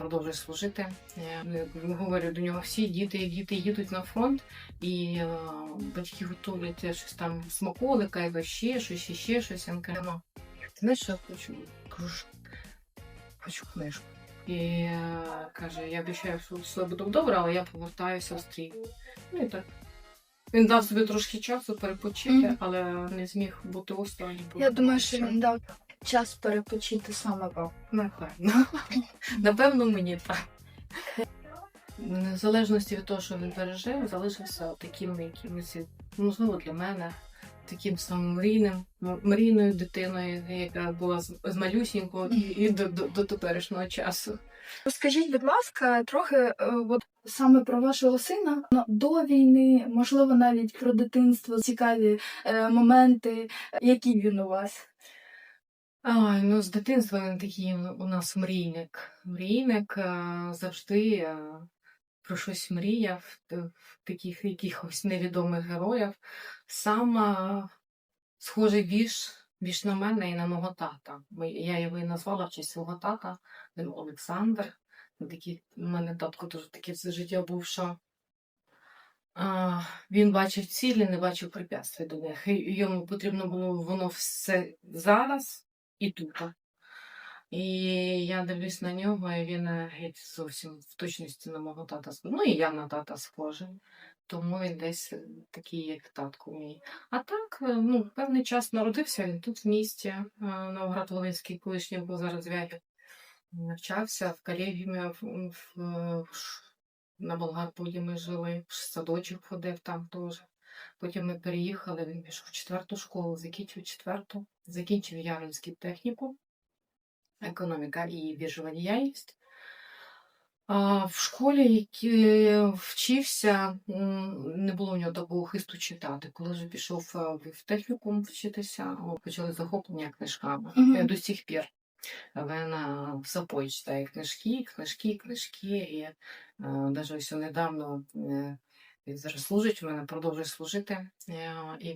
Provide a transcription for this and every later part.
продовжує служити. Я ну, говорю до нього всі діти, діти їдуть на фронт, і е, батьки готують щось там смаколика, і ще щось, і ще щось. Каже, «Мамо, ти знаєш, що я хочу? Кажу, хочу книжку. І е, каже, я обіцяю, що все буде добре, але я повертаюся в стрій. Ну і так. Він дав собі трошки часу перепочити, Мгм. але не зміг бути остороннім. Я думаю, що він дав час перепочити саме вам. Напевно. Напевно, мені так. В залежності від того, що він пережив, залишився таким якимось, можливо, для мене, таким самим мрійним, мрійною дитиною, яка була з, малюсінького і, і до, до, до теперішнього часу. Розкажіть, будь ласка, трохи е, от, саме про вашого сина Ну, до війни, можливо, навіть про дитинство, цікаві е, моменти, які він у вас. Ай, ну з дитинства він такий у нас мрійник. Мрійник е, завжди е, про щось мріяв, в таких якихось невідомих героїв. Сам е, схожий більш, більш на мене і на мого тата. Я його і назвала в честь свого тата, він Олександр. Він Такий, у мене татко дуже таке все життя був, що а, він бачив цілі, не бачив препятствий до них. І йому потрібно було воно все зараз і тут. І я дивлюсь на нього, і він е, геть зовсім в точності на мого тата. Ну і я на тата схожий. Тому він десь е, такий, як татко мій. А так, е, ну, певний час народився він тут в місті, е, Новоград-Волинський, колишній був зараз Вягіль. Навчався в колегіумі в, в, в на Болгарпуді ми жили, в садочок ходив там теж. Потім ми переїхали, він пішов в четверту школу, закінчив четверту, закінчив Яринський техніку, економіка і біржова діяльність. А в школі, які вчився, не було у нього такого хисту читати. Коли вже пішов е, в технікум вчитися, почали захоплення книжками. Мгм. Я до сих пір він е, в запої читає книжки, книжки, книжки. І навіть ось недавно е, він зараз служить, у мене продовжує служити. Е, І,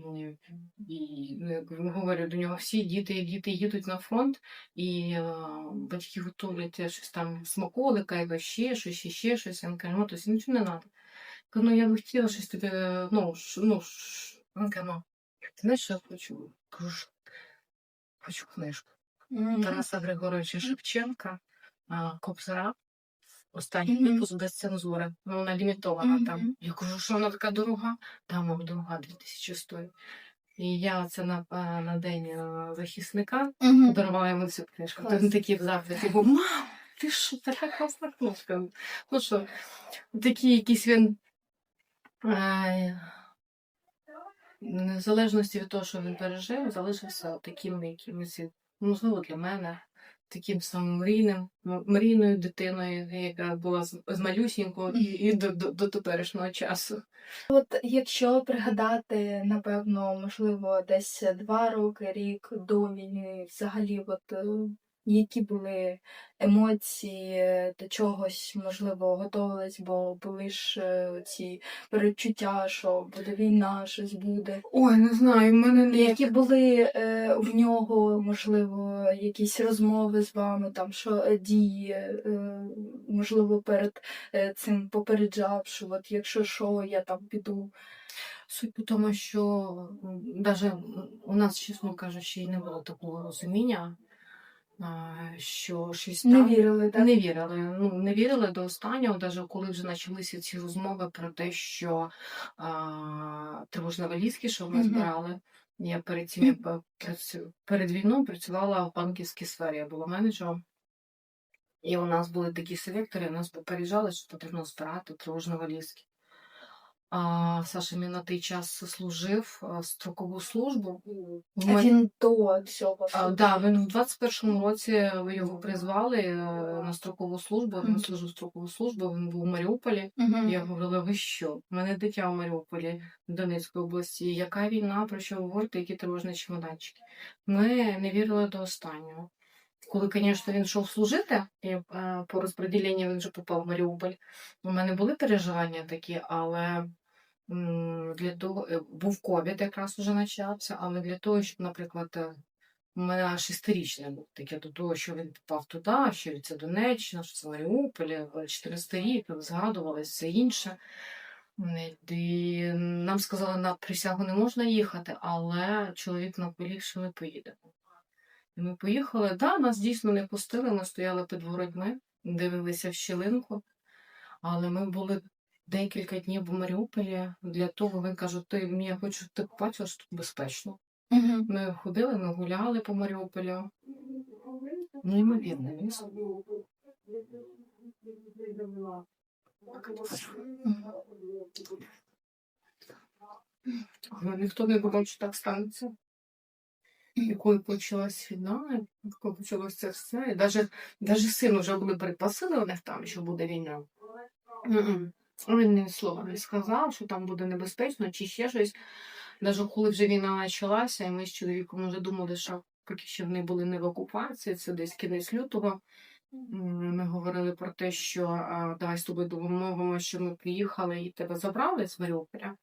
і ну, говорю до нього всі діти, діти їдуть на фронт, і е, батьки готують щось там смаколика, і ще щось, і ще щось. Він каже, ну, то нічого не треба. Кажу, ну я би хотіла щось тобі, ну, ш- ну, ш- він каже, ну, ти знаєш, що я хочу? Кажу, хочу книжку. Тараса Григоровича Шевченка, Кобзара. Останній Мгм. випуск без цензури. Ну, вона лімітована Мгм. там. Я кажу, що вона така дорога? Там мам, дорога 2000 стоїть. І я це на, на день захисника Мгм. подарувала йому цю книжку. Клас. він такий в захваті. Мам, ти що, така класна книжка. Ну що, такий якийсь він. Ай, в залежності від того, що він пережив, залишився таким якимось, можливо, для мене, таким самим мрійним, мрійною дитиною, яка була з, з малюсінького і, і до, до, до теперішнього часу. От якщо пригадати, напевно, можливо, десь два роки, рік до війни, взагалі, от е, які були емоції до чогось, можливо, готувались, бо були ж е, ці перечуття, що буде війна, щось буде. Ой, не знаю, в мене не Які були е, в нього, можливо, якісь розмови з вами, там що е, дії, е, можливо, перед е, цим попереджав, що от якщо що, я там піду. Суть у тому, що навіть у нас, чесно кажучи, не було такого розуміння, що щось Не там. вірили, так? Не вірили. Ну, не вірили до останнього, навіть коли вже почалися ці розмови про те, що а, тривожна валізки, що ми збирали. Я перед цим я перед війною працювала в банківській сфері, я була менеджером. І у нас були такі селектори, нас попереджали, що потрібно збирати тривожні валізки. Саша мені на той час служив строкову службу. А мене- він до цього. а, да, він в 21-му році його призвали е, на строкову службу. Він служив строкову службу, він був у Маріуполі. Мгм. Я говорила, ви що? У мене дитя в Маріуполі, в Донецькій області. Яка війна, про що ви говорите, які тривожні чемоданчики? Ми не вірили до останнього. Коли, звісно, він йшов служити, і е, по розподіленню він вже попав в Маріуполь. У мене були переживання такі, але для того е, був ковід якраз уже почався, але для того, щоб, наприклад, е, У мене шестирічний був таке до того, що він попав туди, що це Донеччина, що це Маріуполь, 400 рік, згадувалось все інше. І нам сказали, на присягу не можна їхати, але чоловік наполіг, що ми поїдемо. І ми поїхали. Так, да, нас дійсно не пустили, ми стояли під воротьми, дивилися в щілинку, але ми були декілька днів в Маріуполі. Для того він каже, ти мені я хочу, ти побачила, що тут безпечно. Ми ходили, ми гуляли по Маріуполю. Неймовірне місто. Але ніхто не думав, що так станеться. І коли почалась війна, коли почалося це все, і навіть, син вже були перепасили у них там, що буде війна. Він ні слова не сказав, що там буде небезпечно чи ще щось. Навіть коли вже війна почалася, і ми з чоловіком вже думали, що поки ще вони були не в окупації, це десь кінець лютого. Ми говорили про те, що давай з тобою домовимося, що ми приїхали і тебе забрали з Маріуполя.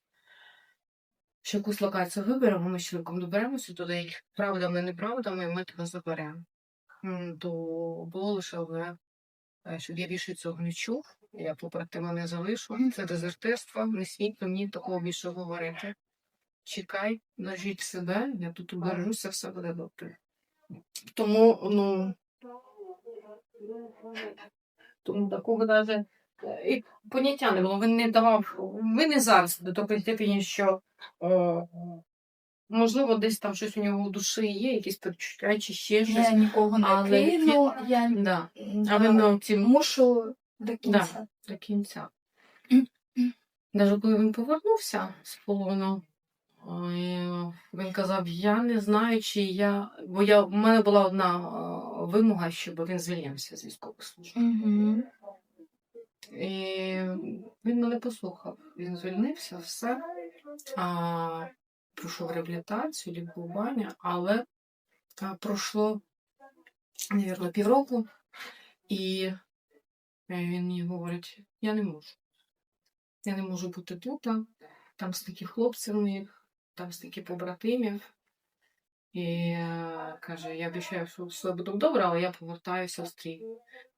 Що якусь локацію виберемо, ми з чоловіком доберемося туди, і правдами, неправдами, і ми тебе заберемо. То було лише е, щоб я більше цього не чув, я побратима не залишу. Це дезертирство, не смійте мені такого більше говорити. Чекай, нажіть себе, я тут убережуся, все буде добре. Тому, ну. Тому такого навіть і поняття не було. Він не давав. Він не зараз до такої степені, що е, можливо, десь там щось у нього в душі є, якісь перечуття чи ще щось. Я нікого не Але кину, я Да. А він цим мушу до кінця. до кінця. Навіть коли він повернувся з полону, він казав: я не знаю, чи я. Бо я, в мене була одна вимога, щоб він звільнився з військової служби. Мгм. І він мене послухав. Він звільнився, все. А, пройшов реабілітацію, лікування, але а, пройшло, мабуть, півроку, і він мені говорить: я не можу. Я не можу бути тут, там стільки хлопців моїх, там стільки побратимів. І е, каже, я обіцяю, що все буде добре, але я повертаюся в стрій.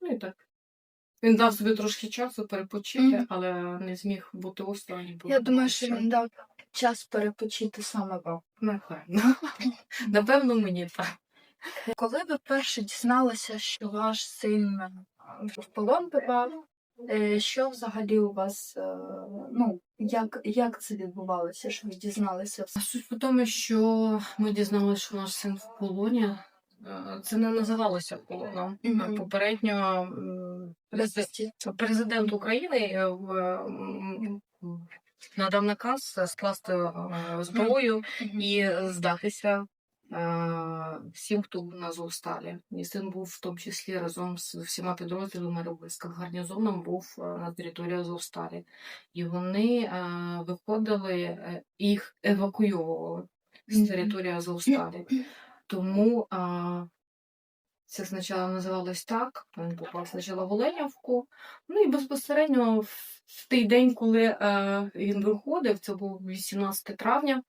Ну і так. Він дав собі трошки часу перепочити, Мгм. але не зміг бути осторонь. Я думаю, що він дав час перепочити саме вам. Напевно. Напевно, мені так. Коли ви перше дізналися, що ваш син в полон попав, е, що взагалі у вас, е, ну, як, як це відбувалося, що ви дізналися? Суть в тому, що ми дізналися, що наш син в полоні. Е, Це не називалося полоном. Мгм. Попередньо президент України надав наказ скласти зброю і здатися всім, хто був на Азовсталі. Мій син був в тому числі разом з всіма підрозділами Робиська гарнізоном був на території Азовсталі. І вони виходили, їх евакуйовували з території Азовсталі. Тому це спочатку називалось так. Він попав спочатку в Оленівку. Ну і безпосередньо в, той день, коли він виходив, це був 18 травня.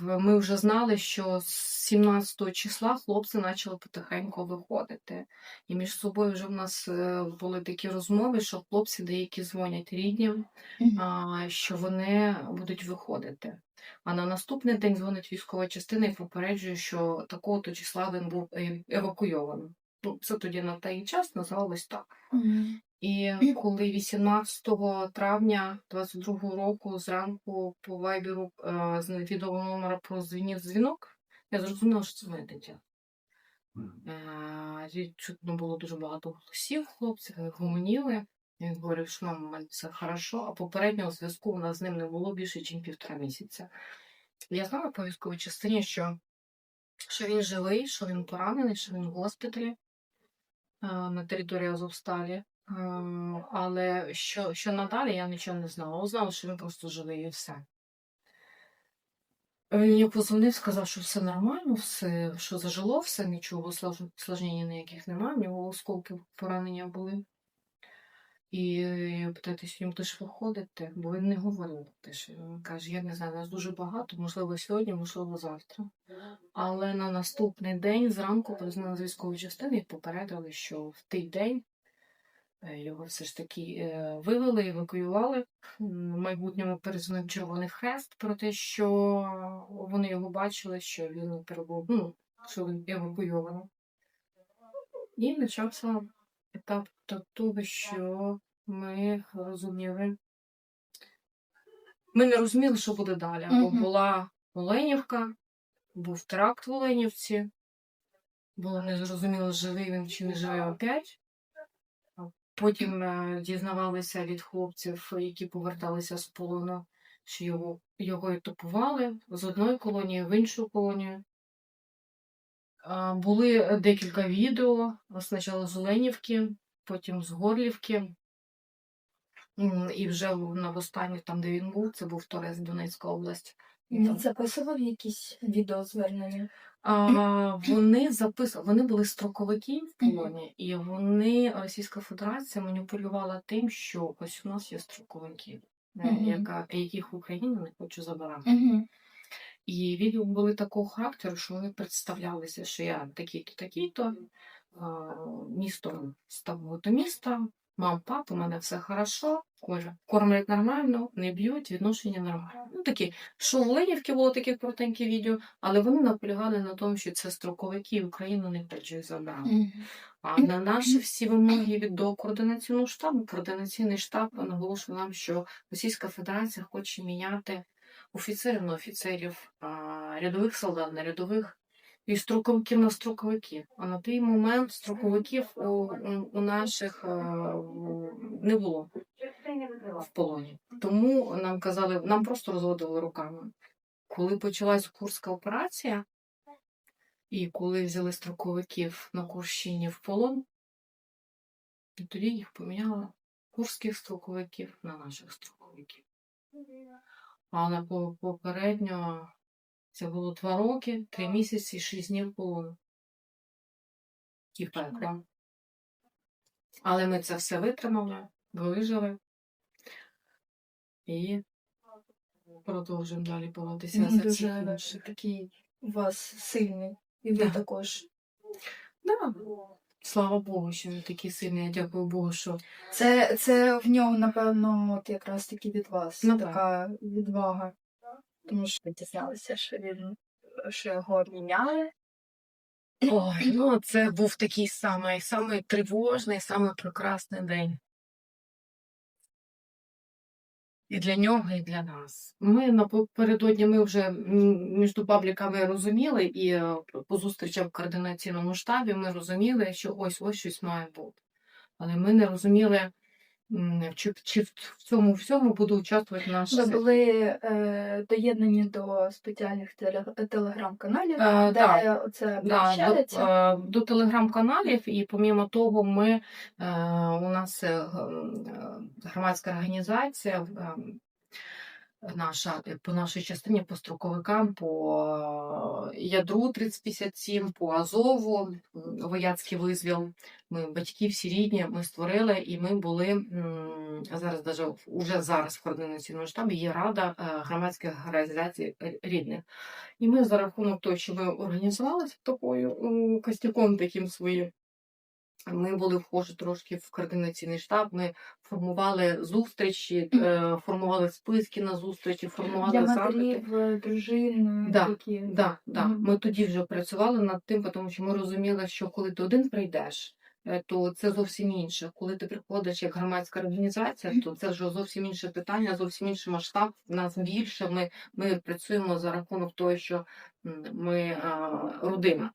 Ми вже знали, що з 17 числа хлопці почали потихеньку виходити. І між собою вже в нас е, були такі розмови, що хлопці деякі дзвонять а, що вони будуть виходити. А на наступний день дзвонить військова частина і попереджує, що такого-то числа він був е- евакуйований. Ну, це тоді на той час називалось так. Мгм. І коли 18 травня 22 року зранку по вайберу е, з невідомого номера прозвінів дзвінок, я зрозуміла, що це моє дитя. Е, чутно було дуже багато голосів хлопців, вони гомоніли. Він говорив, що мама, у мене все хорошо, а попереднього зв'язку у нас з ним не було більше, ніж півтора місяця. Я знала по військовій частині, що, що він живий, що він поранений, що він в госпіталі е, на території Азовсталі. Е, але що, що надалі, я нічого не знала. Знала, що він просто живий і все. Він мені позвонив, сказав, що все нормально, все, що зажило, все, нічого, осложнень ніяких немає, в нього осколки поранення були. І питаєте, сьогодні будеш виходити, бо він не говорив теж. Він каже, я не знаю, нас дуже багато, можливо, сьогодні, можливо, завтра. Але на наступний день зранку признали з військової частини і попередили, що в той день його все ж таки е, вивели, евакуювали. В майбутньому перезвонив Червоний Хрест про те, що вони його бачили, що він перебув, ну, що він евакуйований. І почався етап того, що ми розуміли. Ми не розуміли, що буде далі. Бо була Оленівка, був теракт в Оленівці. Було незрозуміло, живий він чи не живий опять. Потім е, дізнавалися від хлопців, які поверталися з полону, що його, його етапували з одної колонії в іншу колонію. Були декілька відео, спочатку з Оленівки, потім з Горлівки. І вже на останній, там, де він був, це був Торез, Донецька область. Він записував якісь відеозвернення. А, вони записували, вони були строковики в полоні, і вони, Російська Федерація, маніпулювала тим, що ось у нас є строковики, е, яка, яких Україна не хоче забирати. І відео були такого характеру, що вони представлялися, що я такий-то, такий-то, а, місто з такого-то міста, мам, пап, у мене все хорошо, кожа, кормлять нормально, не б'ють, відношення нормально. Ну такі, що в було таке коротеньке відео, але вони наполягали на тому, що це строковики, і Україну не хочуть забрати. А на наші всі вимоги від до координаційного штабу, координаційний штаб наголошує нам, що Російська Федерація хоче міняти офіцерів на офіцерів, рядових солдат на рядових і строковиків на строковиків. А на той момент строковиків у, у, наших е, не було в полоні. Тому нам казали, нам просто розводили руками. Коли почалась Курська операція, і коли взяли строковиків на Курщині в полон, і тоді їх поміняли курських строковиків на наших строковиків. А на по- попередньо це було два роки, три місяці, і шість днів полону. І пекло. Але ми це все витримали, вижили і продовжуємо далі боротися за ці дуже інші. такий у вас сильний. І ви Да. також. Да. Слава Богу, що він такий сильний. Я дякую Богу, що Це, це в нього, напевно, от якраз таки від вас Ну, так. така відвага. Тому що ви дізналися, що він що його міняли. Ой, ну це був такий самий, самий тривожний, самий прекрасний день. І для нього, і для нас. Ми напередодні ми вже між пабліками розуміли, і е, по зустрічам в координаційному штабі ми розуміли, що ось ось щось має бути. Але ми не розуміли, чи, чи в в цьому всьому буде участвувати наш Ви були е, доєднані до спеціальних теле- телеграм-каналів, Е, де да. оце Да, до, е, до телеграм-каналів, і помімо того, ми е, у нас е, е, громадська організація. е, Наша по нашій частині по строковикам, по е, ядру 3057, по Азову, вояцький визвіл. Ми батьки всі рідні, ми створили, і ми були зараз, даже уже зараз в координаційному штабі є рада е, громадських організацій рідних. І ми за рахунок того, що ми організувалися такою костяком таким своїм. Ми були вхожі трошки в координаційний штаб. Ми формували зустрічі, е, формували списки на зустрічі, формували Для матерів, е, дружин, Да, які Да, да. Мгм. Ми тоді вже працювали над тим, тому що ми розуміли, що коли ти один прийдеш, е, то це зовсім інше. Коли ти приходиш як громадська організація, то це вже зовсім інше питання, зовсім інший масштаб. Нас більше. Ми, ми працюємо за рахунок того, що ми а, родина.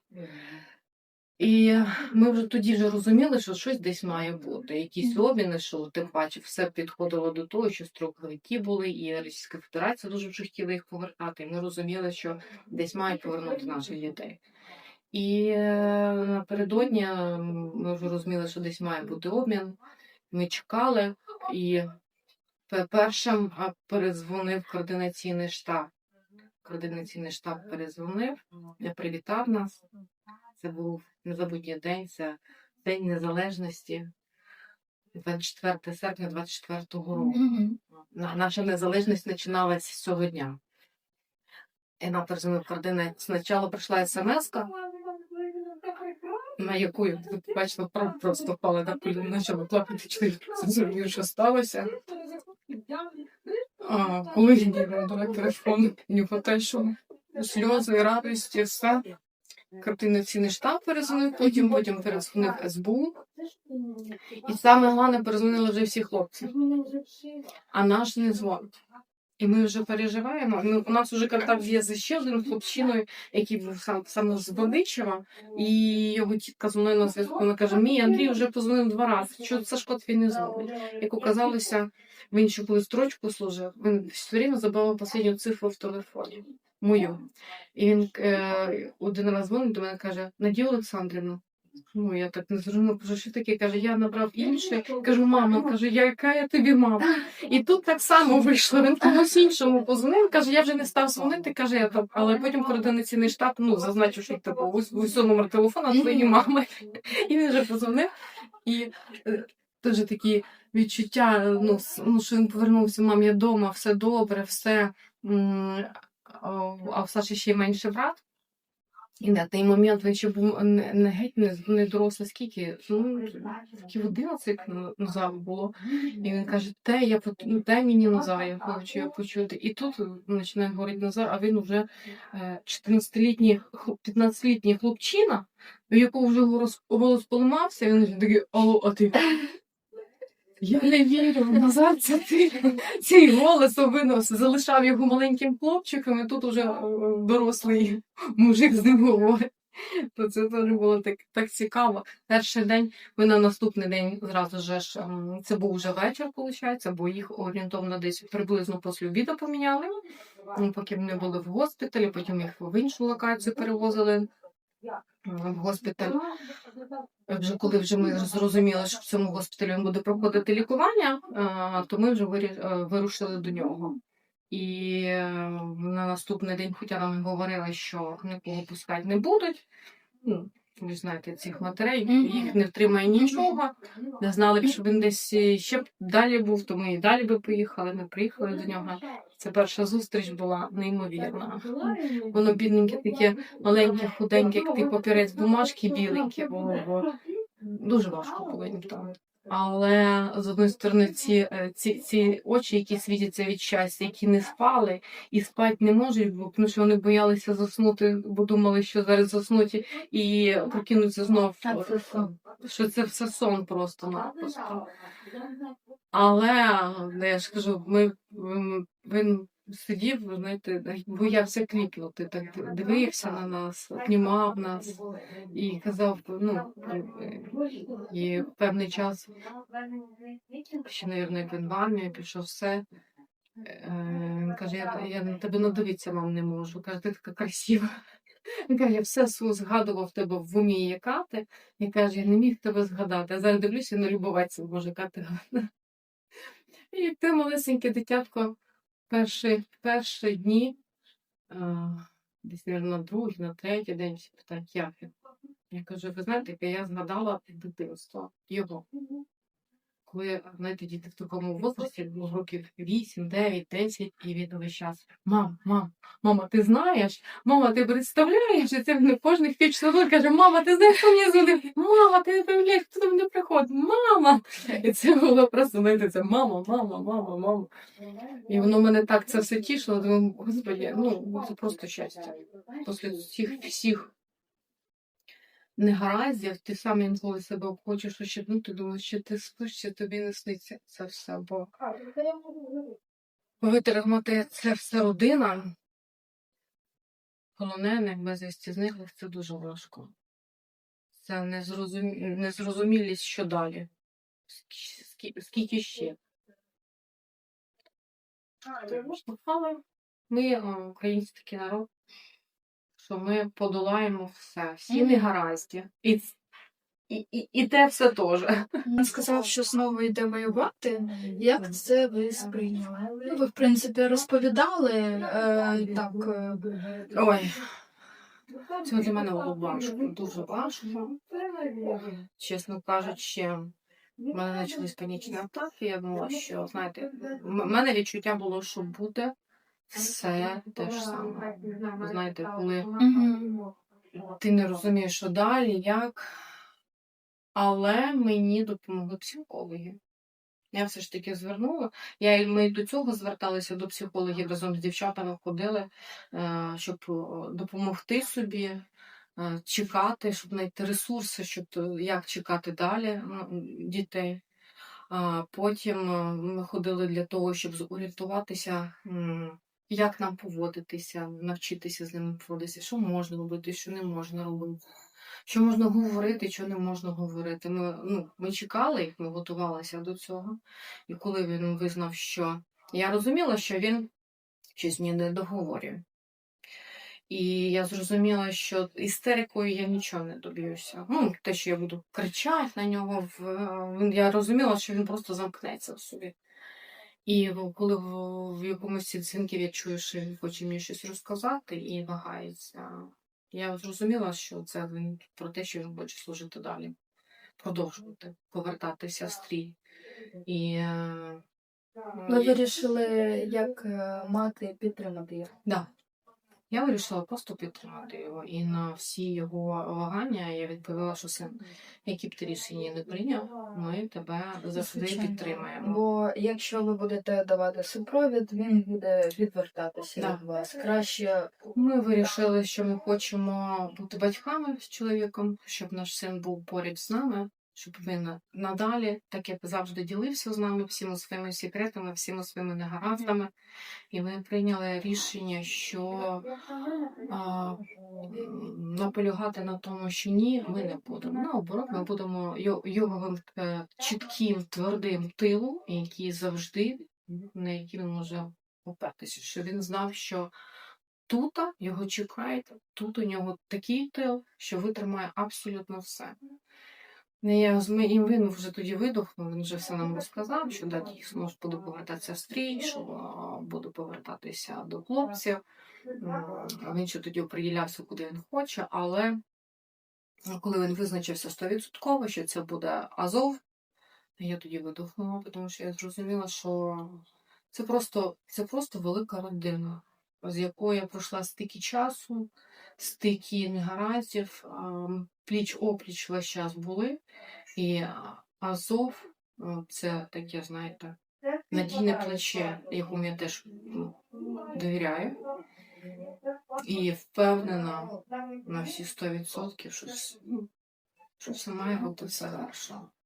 І ми вже тоді вже розуміли, що щось десь має бути. Якісь обміни, що тим паче все підходило до того, що строковики були, і Російська Федерація дуже вже хотіла їх повертати. І ми розуміли, що десь мають повернути наших дітей. І е, напередодні ми вже розуміли, що десь має бути обмін. Ми чекали, і першим а, передзвонив координаційний штаб. Координаційний штаб перезвонив, я привітав нас. Це був незабутній день, це День Незалежності. 24 серпня 24-го року. Мгм. На- Наша незалежність починалась з цього дня. І нам перезвонив координат. Спочатку прийшла смс на яку бачила про- просто впала на коліна, почала плакати, чоловік зрозумів, що сталося. А, коли він дала телефон, нього те, що сльози, радості, все. Координаційний штаб перезвонив, потім, потім перезвонив СБУ. І саме головне, перезвонили вже всі хлопці. А наш не дзвонить. І ми вже переживаємо. Ну, у нас вже контакт є з ще одним хлопчиною, який був сам, саме з Бодичева, і його тітка з мною на зв'язку. Вона каже: Мій Андрій вже позвонив два рази. Що Сашко твій не дзвонить? Як оказалося, він ще коли строчку служив, він все время забував останню цифру в телефоні. Мою. І він е, один раз дзвонить до мене каже: Надія Олександрівна. Ну, я так не зрозуміла, кажу, що таке? Каже, я набрав інше. Кажу, мама, каже, я яка я тобі мама? І тут так само вийшло. Він комусь іншому позвонив, каже, я вже не став дзвонити, каже, я там, але потім координаційний штаб, ну, зазначив, що типу, ось ось номер телефона твоєї мами. І він вже позвонив. І е, теж такі відчуття, ну, ну, що він повернувся, мам, я вдома, все добре, все. А в Саші ще й менший брат. І на той момент він ще був не, геть не, не дорослий, скільки, ну, такі 11 назад було. І він каже, те, я ну, дай мені Назар, я хочу його почути. І тут починає говорити Назар, а він вже е, 14-літній, 15-літній хлопчина, у якого вже голос, голос поламався, і він вже такий, алло, а ти? Я не вірю, Назар, це ти. Цей голос винос залишав його маленьким хлопчиком, і тут уже е, дорослий мужик з ним говорить. То це теж було так, так цікаво. Перший день ми на наступний день зразу ж ем, це був вже вечір, виходить, бо їх орієнтовно десь приблизно після обіду поміняли. Поки вони були в госпіталі, потім їх в іншу локацію перевозили в госпіталь. Вже коли вже ми зрозуміли, що в цьому госпіталі він буде проходити лікування, е, то ми вже е, вирушили до нього. І е, на наступний день, хоча нам говорили, що нікого пускати не будуть. Ви знаєте, цих матерей, їх не втримає нічого. Не знали б, що він десь е, ще б далі був, то ми і далі би поїхали. Ми приїхали до нього. Це перша зустріч була неймовірна. Воно бідненьке, таке маленьке, худеньке, як ти папірець бумажки біленьке. Бо дуже важко було їм там. Але з одної сторони, ці, е, ці, ці очі, які світяться від щастя, які не спали і спати не можуть, бо тому що вони боялися заснути, бо думали, що зараз заснуть і прокинуться знов. Це сон. Що це все сон просто-напросто. Але ну, я ж кажу, ми він сидів, знаєте, боявся кліпнути, так дивився на нас, обнімав нас і казав, ну е, і певний час ще, мабуть, він в армію пішов все. Е, Він каже, я, я на тебе надивитися вам не можу. Каже, ти така красива. Він каже, я все згадував тебе в умі, яка ти. І каже, я не міг тебе згадати. А зараз дивлюся, не любуватися, боже, яка ти гарна. І як те малесеньке дитятко перші, перші дні, а, десь, мабуть, на другий, на третій день всі питають, як він. Я кажу, ви знаєте, я згадала дитинство його. Коли, знаєте, діти в такому возрасті, років 8, 9, 10, і він весь час, мам, мам, мама, ти знаєш? Мама, ти представляєш? І це не кожних п'ять часов каже, мама, ти знаєш, хто мені дзвонив? Мама, ти не уявляєш, хто до мене приходить? Мама! І це було просто, знаєте, це мама, мама, мама, мама. І воно мене так це все тішило, думаю, господи, ну, це просто щастя. Після всіх всіх негараздів, ти сам інколи себе хочеш ощепнути, думаєш, що ти спиш, чи тобі не сниться це все, бо витримати це все родина, полонених, безвісті зниклих, це дуже важко. Це незрозумі... незрозумілість, що далі. Скільки, скільки ще. Ми, український такий народ, що ми подолаємо все, всі Мгм. негаразді. І, і, і, і те все теж. Він сказав, що знову йде воювати. Як це ви сприйняли? Ну, ви, в принципі, розповідали е, так. е, Ой. Це для мене було важко, дуже важко. Чесно кажучи, У мене почались панічні атаки. Я думала, що знаєте, в мене відчуття було, що буде все те ж саме. Знаєте, коли ти не розумієш, що далі, як. Але мені допомогли психологи. Я все ж таки звернула. Я ми до цього зверталися до психологів разом з дівчатами ходили, е, щоб допомогти собі, е, чекати, щоб знайти ресурси, щоб е, як чекати далі дітей. Потім ми ходили для того, щоб зорієнтуватися, як нам поводитися, навчитися з ними поводитися, що можна робити, що не можна робити, що можна говорити, що не можна говорити. Ми, ну, ми чекали ми готувалися до цього. І коли він визнав, що я розуміла, що він щось мені не договорює. І я зрозуміла, що істерикою я нічого не доб'юся. Ну, те, що я буду кричати на нього, в... я розуміла, що він просто замкнеться в собі. І коли в, якомусь із дзвінків я чую, що він хоче мені щось розказати і вагається, я зрозуміла, що це він про те, що він хоче служити далі, продовжувати, повертатися в стрій. І ми Ви і- вирішили, як е, мати підтримати їх. Да. Я вирішила просто підтримати його. І на всі його вагання я відповіла, що син, які б ти рішення не прийняв, ми тебе завжди Звичайно. підтримаємо. Бо якщо ви будете давати супровід, він буде відвертатися Да. від вас. Краще Ми вирішили, що ми хочемо бути батьками з чоловіком, щоб наш син був поряд з нами, щоб він надалі, так як завжди ділився з нами всіма своїми секретами, всіма своїми негараздами. І ми прийняли рішення, що а, наполягати на тому, що ні, ми не будемо. Наоборот, ми будемо йо- йоговим е, чітким, твердим тилом, який завжди, на який він може опертися, що він знав, що тут його чекають, тут у нього такий тил, що витримає абсолютно все. Ну, Я, і він вже тоді видохнув, він вже все нам розказав, що да, дійсно ж буду повертатися в стрій, що буду повертатися до хлопців. Він ще тоді оприділявся, куди він хоче, але коли він визначився стовідсотково, що це буде Азов, я тоді видохнула, тому що я зрозуміла, що це просто, це просто велика родина, з якою я пройшла стільки часу, стільки негараздів, пліч опліч весь час були. І Азов це таке, знаєте, надійне плече, якому я теж ну, довіряю. І впевнена на всі 100%, що, ну, що все має бути все хорошо.